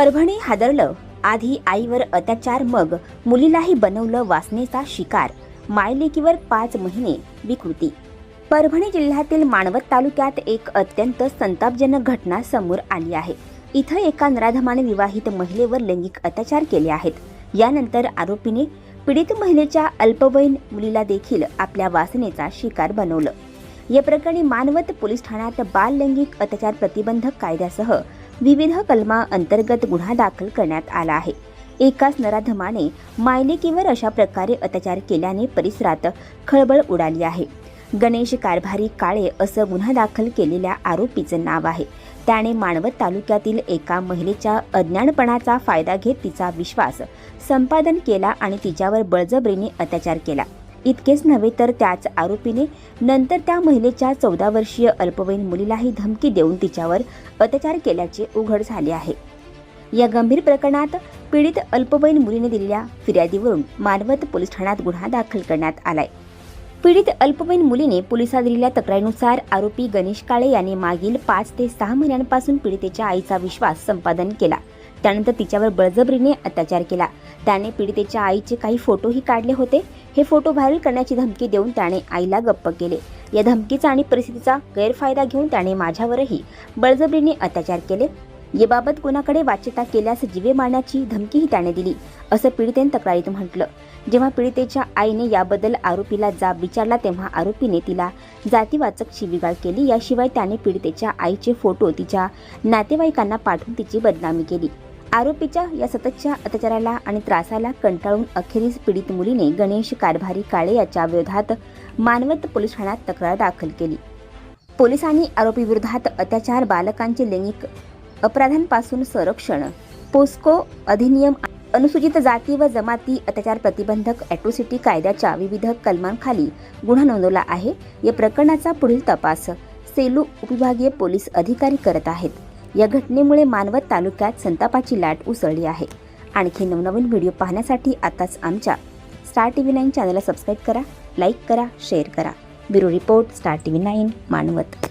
परभणी हादरलं. आधी आईवर अत्याचार मग मुलीलाही बनवलं वासनेचा शिकार. मायलेकीवर पाच महिने विकृती. परभणी जिल्ह्यातील माणवत तालुक्यात एक अत्यंत संतापजनक घटना समोर आली आहे. इथं एका नराधमाने विवाहित महिलेवर लैंगिक अत्याचार केले आहेत. यानंतर आरोपीने पीडित महिलेच्या अल्पवयीन मुलीला देखील आपल्या वासनेचा शिकार बनवलं. या प्रकरणी मानवत पोलीस ठाण्यात बाल लैंगिक अत्याचार प्रतिबंधक कायद्यासह विविध कलमा अंतर्गत गुन्हा दाखल करण्यात आला आहे. एकाच नराधमाने मायलेकीवर अशा प्रकारे अत्याचार केल्याने परिसरात खळबळ उडाली आहे. गणेश कारभारी काळे असं गुन्हा दाखल केलेल्या आरोपीचं नाव आहे. त्याने मानवत तालुक्यातील एका महिलेच्या अज्ञानपणाचा फायदा घेत तिचा विश्वास संपादन केला आणि तिच्यावर बळजबरीने अत्याचार केला. इतकेच नव्हे तर त्याच आरोपीने नंतर त्या महिलेच्या चौदा वर्षीय अल्पवयीन मुलीलाही धमकी देऊन तिच्यावर अत्याचार केल्याचे उघड झाले आहे. या गंभीर प्रकरणात पीडित अल्पवयीन मुलीने दिलेल्या फिर्यादीवरून मानवत पोलीस ठाण्यात गुन्हा दाखल करण्यात आलाय. पीडित अल्पवयीन मुलीने पोलिसात दिलेल्या तक्रारीनुसार आरोपी गणेश काळे यांनी मागील पाच ते सहा महिन्यांपासून पीडितेच्या आईचा विश्वास संपादन केला. त्यानंतर तिच्यावर बळजबरीने अत्याचार केला. त्याने पीडितेच्या आईचे काही फोटोही काढले होते. हे फोटो व्हायरल करण्याची धमकी देऊन त्याने आईला गप्प केले. या धमकीचा आणि परिस्थितीचा गैरफायदा घेऊन त्याने माझ्यावरही बळजबरीने अत्याचार केले. याबाबत कोणाकडे वाच्यता केल्यास जीवे मारण्याची धमकीही त्याने दिली असं पीडितेने तक्रारीत म्हटलं. जेव्हा पीडितेच्या आईने याबद्दल आरोपीला जाब विचारला तेव्हा आरोपीने तिला जातीवाचक शिवीगाळ केली. याशिवाय त्याने पीडितेच्या आईचे फोटो तिच्या नातेवाईकांना पाठवून तिची बदनामी केली. आरोपीच्या या सततच्या अत्याचाराला आणि त्रासाला कंटाळून अखेरीस पीडित मुलीने गणेश कारभारी काळे याच्या विरोधात मानवत पोलीस ठाण्यात तक्रार दाखल केली. पोलिसांनी आरोपीविरोधात अत्याचार बालकांचे लैंगिक अपराधांपासून संरक्षण पोस्को अधिनियम अनुसूचित जाती व जमाती अत्याचार प्रतिबंधक ॲट्रोसिटी कायद्याच्या विविध कलमांखाली गुन्हा नोंदवला आहे. या प्रकरणाचा पुढील तपास सेलू उपविभागीय पोलीस अधिकारी करत आहेत. या घटनेमुळे मानवत तालुक्यात संतापाची लाट उसळली आहे. आणखी नवनवीन व्हिडिओ पाहण्यासाठी आताच आमच्या स्टार टी व्ही नाईन चॅनलला सबस्क्राईब करा लाईक करा शेअर करा. Bureau report Star T V nine Manwat.